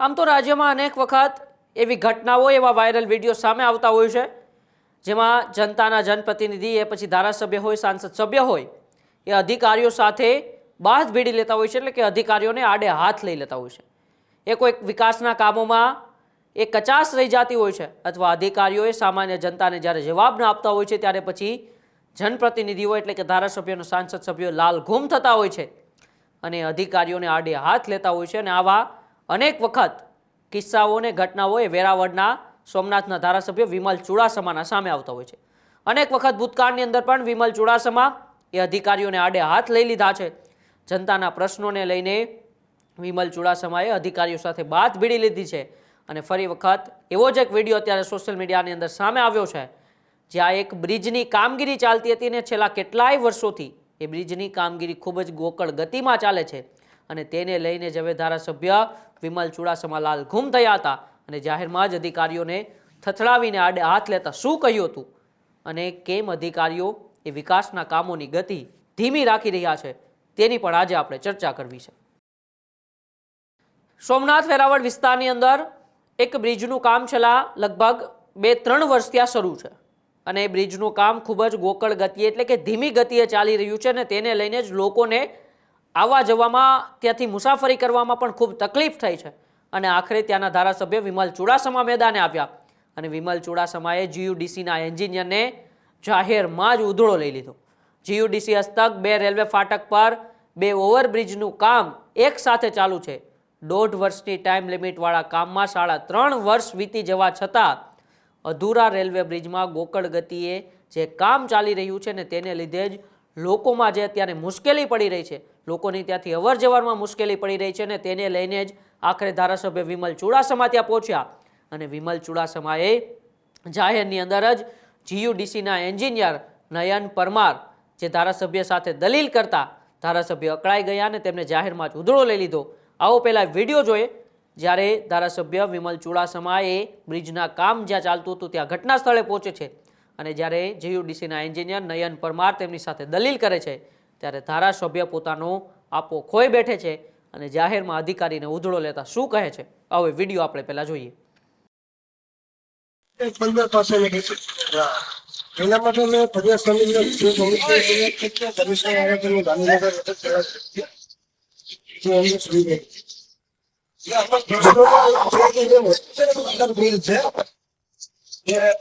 આમ તો રાજ્યમાં અનેક વખત એવી ઘટનાઓ, એવા વાયરલ વીડિયો સામે આવતા હોય છે, જેમાં જનતાના જનપ્રતિનિધિ, એ પછી ધારાસભ્ય હોય, સાંસદ સભ્ય હોય, એ અધિકારીઓ સાથે બાદ ભીડી લેતા હોય છે, એટલે કે અધિકારીઓને આડે હાથ લઈ લેતા હોય છે. એ કોઈક વિકાસના કામોમાં એ કચાશ રહી જતી હોય છે, અથવા અધિકારીઓએ સામાન્ય જનતાને જ્યારે જવાબ ન આપતા હોય છે, ત્યારે પછી જનપ્રતિનિધિઓ એટલે કે ધારાસભ્યોનો સાંસદ સભ્યો લાલ ઘૂમ થતા હોય છે અને અધિકારીઓને આડે હાથ લેતા હોય છે અને આવા અનેક વખત કિસ્સાઓને ઘટનાઓએ વેરાવળના સોમનાથના ધારાસભ્ય વિમલ ચુડાસમાના સામે આવતા હોય છે. અનેક વખત ભૂતકાળની અંદર પણ વિમલ ચુડાસમા એ અધિકારીઓને આડે હાથ લઈ લીધા છે. જનતાના પ્રશ્નોને લઈને વિમલ ચુડાસમાએ અધિકારીઓ સાથે બાત ભીડી લીધી છે અને ફરી વખત એવો જ એક વીડિયો અત્યારે સોશિયલ મીડિયાની અંદર સામે આવ્યો છે. જ્યાં એક બ્રિજની કામગીરી ચાલતી હતી અને છેલ્લા કેટલાય વર્ષોથી એ બ્રિજની કામગીરી ખૂબ જ ગોકળ ગતિમાં ચાલે છે અને તેને લઈને જ હવે ધારાસભ્ય વિમલ ચુડાસમા લાલ ગુમ થયા હતા અને જાહેરમાં જ અધિકારીઓને થથડાવીને આડે હાથ લેતા શું કહ્યું હતું? અને કેમ અધિકારીઓ એ વિકાસના કામોની ગતિ ધીમી રાખી રહ્યા છે તેની પણ આજે આપણે ચર્ચા કરવી છે. સોમનાથ વેરાવળ વિસ્તારની અંદર એક બ્રિજનું કામ છેલ્લા લગભગ બે ત્રણ વર્ષ ત્યાં શરૂ છે. અને બ્રિજનું કામ ખૂબ જ ગોકળ ગતિએ એટલે કે ધીમી ગતિએ ચાલી રહ્યું છે અને તેને લઈને જ લોકોને આવવા જવામાં ત્યાંથી મુસાફરી કરવામાં પણ ખૂબ તકલીફ થઈ છે. અને આખરે ત્યાંના ધારાસભ્ય વિમલ ચુડાસમા મેદાને આવ્યા. અને વિમલ ચુડાસમાએ જીયુડીસીના એન્જિનિયરને જાહેરમાં જ ઉધળો લઈ લીધો. જીયુડીસી હસ્તક, બે રેલવે ફાટક પર, બે ઓવરબ્રિજનું કામ એક સાથે ચાલુ છે. દોઢ વર્ષની ટાઈમ લિમિટવાળા કામમાં સાડા ત્રણ વર્ષ વીતી જવા છતાં અધૂરા રેલવે બ્રિજમાં ગોકળ ગતિએ જે કામ ચાલી રહ્યું છે ને તેને લીધે જ લોકોમાં જે અત્યારે મુશ્કેલી પડી રહી છે લોકોની ત્યાંથી અવર જવરમાં મુશ્કેલી પડી રહી છે અને તેને લઈને જ આખરે ધારાસભ્ય વિમલ ચુડાસમા ત્યાં પહોંચ્યા. અને વિમલ ચુડાસમાએ જાહેરની અંદર જ જીયુડીસીના એન્જિનિયર નયન પરમાર, જે ધારાસભ્ય સાથે દલીલ કરતા ધારાસભ્ય અકળાઈ ગયા અને તેમને જાહેરમાં જ ઉધળો લઈ લીધો. આવો પહેલાં વીડિયો જોઈએ. જ્યારે ધારાસભ્ય વિમલ ચુડાસમાએ બ્રિજના કામ જ્યાં ચાલતું હતું ત્યાં ઘટના સ્થળે પહોંચે છે. અને જ્યારે જીયુડીસીના એન્જિનિયર નયન પરમાર તેમની સાથે દલીલ કરે છે ત્યારે ધારાસભ્ય પોતાનો આપો ખોઈ બેઠે છે અને જાહેરમાં અધિકારીને ઉધડો લેતા શું કહે છે? આવો વીડિયો આપણે પહેલા જોઈએ.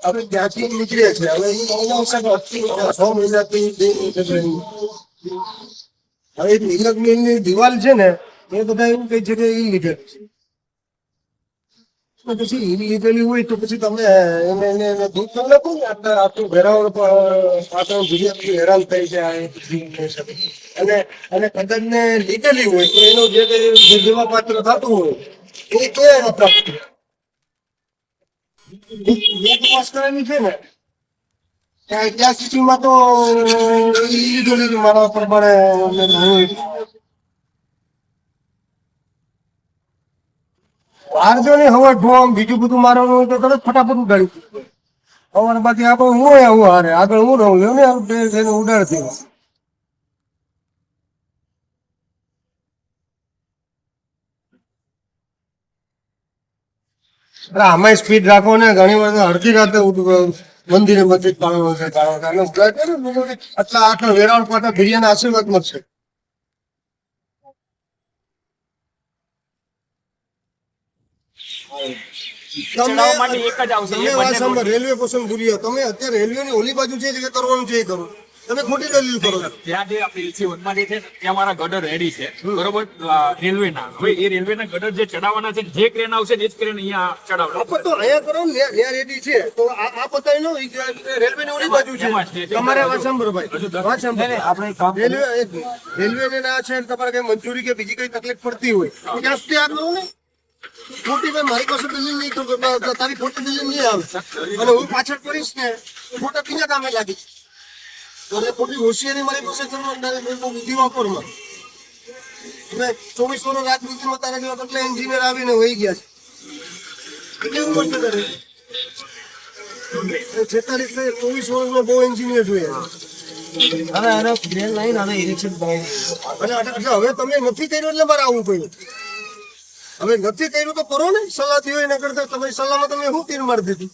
હવે ત્યાંથી નીકળે છે હવે એ. છ. મહિનાથી. હવે તિલક તિલક મિલની દિવાલ છે ને, એ બધા એવું કહે છે કે લીધેલી છે. પછી ઈ લીધેલી હોય તો પછી તમે એને એને એને દૂધ કરી નાખો ને આટલા આટલું વેરાવળ પાછળ ગુજરાતી હેરાન થઈ જાય અને અને કદાચ ને લીધેલી હોય તો એનું જે કઈ દેવા પાત્ર થતું હોય, એ ક્યાં પ્રાપ્ત. એક કરેલી છે ને ત્યાં સ્થિતિમાં તો ઇલીગલી મારા પ્રમાણે અમે વારજો હવે બીજું બધું મારવાનું તો ફટાફટ ઉડાડી હવાર બાકી આપણે હું આવું હારે. આગળ હું રહું લ્યો ને આવું થઈને ઉડાડતી આમાં સ્પીડ રાખો ને, ઘણી વાર અડધી રાતે ઉઠ- મંદિરે મધ્ય પાડવાનું છે આટલા આટલા વેરાણ પાટા ભીડિયાના આશીર્વાદ મળશે. જ રેલવે પસંદ ભૂલ્યો તમે અત્યારે રેલવે ની ઓલી બાજુ છે કે કરવાનું છે એ કરો. તમે ખોટી દલીલ કરો છો. ત્યાં જે આપણી એલસી વનમાં જે છે ત્યાં મારા ગડર રેડી છે. બરોબર? રેલવે ના. હવે એ રેલવે ના ગટર જે ચડાવવાના છે જે ક્રેન આવશે જે જ ક્રેન અહીંયા ચડાવવાના આપો તો અહીંયા કરો ને ત્યાં- રેડી છે. તો આ પતાવી નો રેલવે ની ઓલી બાજુ છે. તમારે વાત સાંભળો ભાઈ. વાત સાંભળો. આપણે રેલવે રેલવે ને ના છે તમારે કઈ મંજૂરી કે બીજી કઈ તકલીફ પડતી હોય તો ત્યાં સુધી આ કરો ને. ખોટી ભાઈ મારી પાસે દલીલ નહીં તારી ખોટી દલીલ નહીં આવે. અને હું પાછળ કરીશ ને ખોટા બીજા કામે લાગી. અને ખોટી હોશિયારી મારી પાસે કરવાની? બુદ્ધિ વાપરમાં તમે ચોવીસ વર્ષ રાજનીતિમાં તારા જેવા કેટલા એન્જિનિયર આવીને વહી ગયા છે? કેવું મળશે તારે? છેતાલીસ ચોવીસ વર્ષમાં બહુ એન્જિનિયર જોયા હવે આનો ગ્રેન લાઈન હવે ઇલેક્શન અને એટલે હવે તમે નથી કર્યું એટલે મારે આવવું પડ્યું. હવે નથી કર્યું તો કરો ને. સલાહ થયો એના કરતા. તમારી સલાહમાં તમે શું તીર મારી દીધું?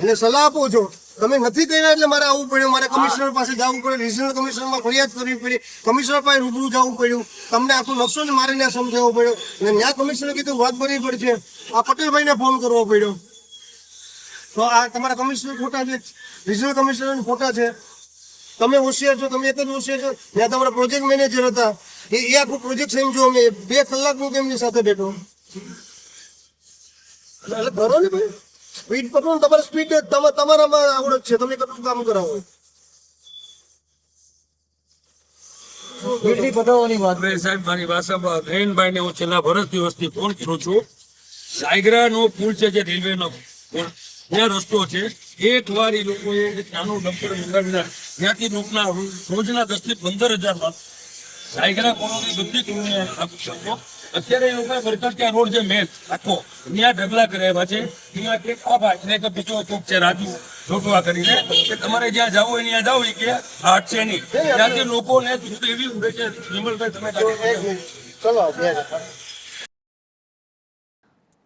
એને સલાહ આપો છો. તમે નથી કર્યા એટલે મારે આવવું પડ્યું. મારે કમિશનર પાસે જવું પડ્યું. રિજનલ કમિશનરમાં ફરિયાદ કરવી પડી. કમિશનર પાસે રૂબરૂ જવું પડ્યું. તમને આખું નકશો જ મારે ત્યાં સમજાવવો પડ્યો. અને ન્યા કમિશનર કીધું વાત ભરવી પડશે આ પટેલભાઈને ફોન કરવો પડ્યો. તો આ તમારા કમિશનર ખોટા છે. રિજનલ કમિશનર ખોટા છે. તમે હોશિયાર છો. તમે એક જ હોશિયાર છો. ત્યાં તમારા પ્રોજેક્ટ મેનેજર હતા. એ એ આખું પ્રોજેક્ટ સમજો. અમે બે કલાક હું તેમની સાથે બેઠો. એટલે કરો ને ભાઈ. સ્પીડ પકડો તમારે સ્પીડ તમારામાં આવડત છે. તમે કેટલું કામ કરાવો. કેટલી પટાવવાની વાત. સાહેબ મારી ભાષામાં નયનભાઈ હું છેલ્લા વર્ષ દિવસથી ફોન કરું છું. સાયગ્રા પુલ છે જે રેલવે પુલ. ત્યાં રસ્તો છે. એક વાર એ લોકોએ નાનું ડમ્પર મંગાવીને ત્યાંથી લોકોના રોજના દસથી પંદર હજારમાં સાયગ્રા કોલોની બધી કોલોની આપી શકો. અત્યારે એ લોકોએ વરસાદ ત્યાં રોડ છે મેન આખો. ત્યાં ઢગલા કરેલા છે. ત્યાં કે આ ભાઈ ને કે બીજો ચોક છે રાજુ. જોટવા કરીને. કે તમારે જ્યાં જવું હોય ત્યાં જાવ કે હાટ છે નહીં. ત્યાંથી લોકોને એવી ઉડે છે. વિમલભાઈ તમે ચલો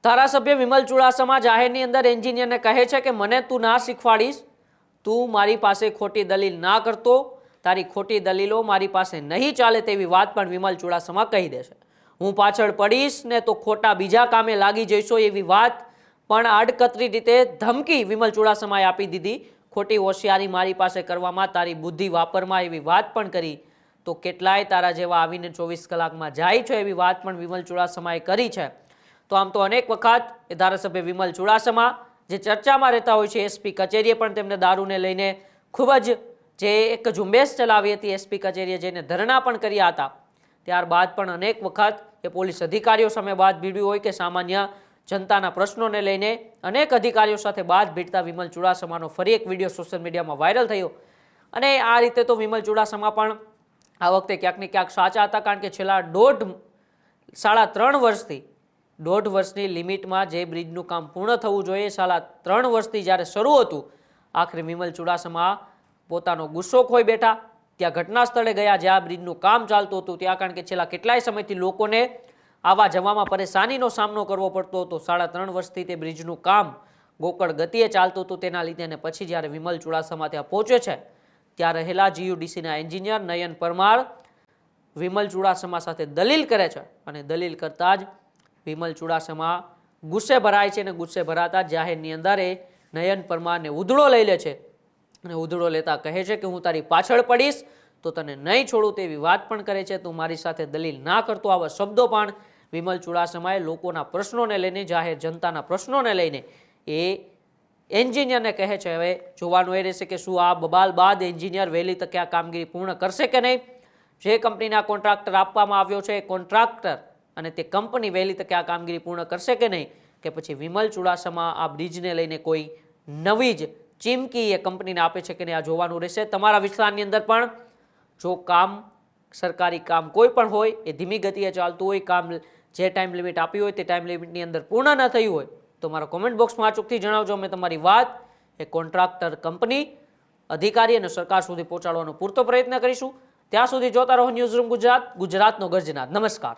ધારાસભ્ય વિમલ ચુડાસમા જાહેરની અંદર એન્જિનિયરને કહે છે કે મને તું ના શીખવાડીશ. તું મારી પાસે ખોટી દલીલ ના કરતો. તારી ખોટી દલીલો મારી પાસે નહીં ચાલે તેવી વાત પણ વિમલ ચુડાસમા કહી દેશે હું પાછળ પડીશ ને તો ખોટા બીજા કામે લાગી જઈશો એવી વાત. પણ આડકતરી રીતે ધમકી વિમલ ચુડાસમાએ આપી દીધી. ખોટી હોશિયારી મારી પાસે કરવામાં તારી બુદ્ધિ વાપરમાં એવી વાત પણ કરી. તો કેટલાય તારા જેવા આવીને ચોવીસ કલાકમાં જાય છે એવી વાત પણ વિમલ ચુડાસમાએ કરી છે. તો આમ તો અનેક વખત એ ધારાસભ્ય વિમલ ચુડાસમા, જે ચર્ચામાં રહેતા હોય છે, એસપી કચેરીએ પણ તેમને દારૂને લઈને ખૂબ જ જે એક ઝુંબેશ ચલાવી હતી એસપી કચેરીએ જઈને ધરણા પણ કર્યા હતા. ત્યારબાદ પણ અનેક વખત એ પોલીસ અધિકારીઓ સામે બાદ ભીડ્યું હોય કે સામાન્ય જનતાના પ્રશ્નોને લઈને અનેક અધિકારીઓ સાથે બાદ ભીડતા વિમલ ચુડાસમાનો ફરી એક વીડિયો સોશિયલ મીડિયામાં વાયરલ થયો. અને આ રીતે તો વિમલ ચુડાસમા પણ આ વખતે ક્યાંક ને ક્યાંક સાચા હતા, કારણ કે છેલ્લા દોઢ સાડા ત્રણ વર્ષથી, દોઢ વર્ષની લિમિટમાં જે બ્રિજનું કામ પૂર્ણ થવું જોઈએ, સાડા ત્રણ વર્ષથી જ્યારે શરૂ હતું, આખરે વિમલ ચુડાસમા પોતાનો ગુસ્સો ખોઈ બેઠા. ત્યાં ઘટના સ્થળે ગયા, જ્યાં બ્રિજનું કામ ચાલતું હતું. ત્યાં કારણ કે છેલ્લા કેટલાય સમયથી લોકોને આવા જવામાં પરેશાનીનો સામનો કરવો પડતો હતો. સાડા ત્રણ વર્ષથી તે બ્રિજનું કામ ગોકળ ગતિએ ચાલતું હતું. તેના લીધે અને પછી જ્યારે વિમલ ચુડાસમા ત્યાં પહોંચે છે, ત્યાં રહેલા જીયુડીસીના એન્જિનિયર નયન પરમાર વિમલ ચુડાસમા સાથે દલીલ કરે છે અને દલીલ કરતાં જ વિમલ ચુડાસમા ગુસ્સે ભરાય છે અને ગુસ્સે ભરાતા જાહેરની અંદર એ નયન પરમારને ઉધડો લઈ લે છે. અને ઉધડો લેતા કહે છે કે હું તારી પાછળ પડીશ, તો તને નહીં છોડું તેવી વાત પણ કરે છે. તું મારી સાથે દલીલ ના કરતો આવા શબ્દો પણ વિમલ ચુડાસમાએ લોકોના પ્રશ્નોને લઈને, જાહેર જનતાના પ્રશ્નોને લઈને એ એન્જિનિયરને કહે છે, હવે જોવાનું એ રહેશે કે શું આ બબાલ બાદ એન્જિનિયર વહેલી તકે આ કામગીરી પૂર્ણ કરશે કે નહીં? જે કંપનીના કોન્ટ્રાક્ટર આપવામાં આવ્યો છે, એ કોન્ટ્રાક્ટર અને તે કંપની વહેલી તકે આ કામગીરી પૂર્ણ કરશે કે નહીં? કે પછી વિમલ ચુડાસમા આ બ્રિજને લઈને કોઈ નવી જ ચીમકી એ કંપનીને આપે છે કે નહીં આ જોવાનું રહેશે. તમારા વિસ્તારની અંદર પણ જો કામ, સરકારી કામ કોઈ પણ હોય, એ ધીમી ગતિએ ચાલતું હોય, કામ જે ટાઈમ લિમિટ આપી હોય, તે ટાઈમ લિમિટની અંદર પૂર્ણ ન થયું હોય, તો મારા કોમેન્ટ બોક્સમાં અચૂકથી જણાવજો. અમે તમારી વાત એ કોન્ટ્રાક્ટર કંપની અધિકારી અને સરકાર સુધી પહોંચાડવાનો પૂરતો પ્રયત્ન કરીશું. ત્યાં સુધી જોતા રહો ન્યૂઝ રૂમ ગુજરાત, ગુજરાતનો ગર્જનાથ. નમસ્કાર.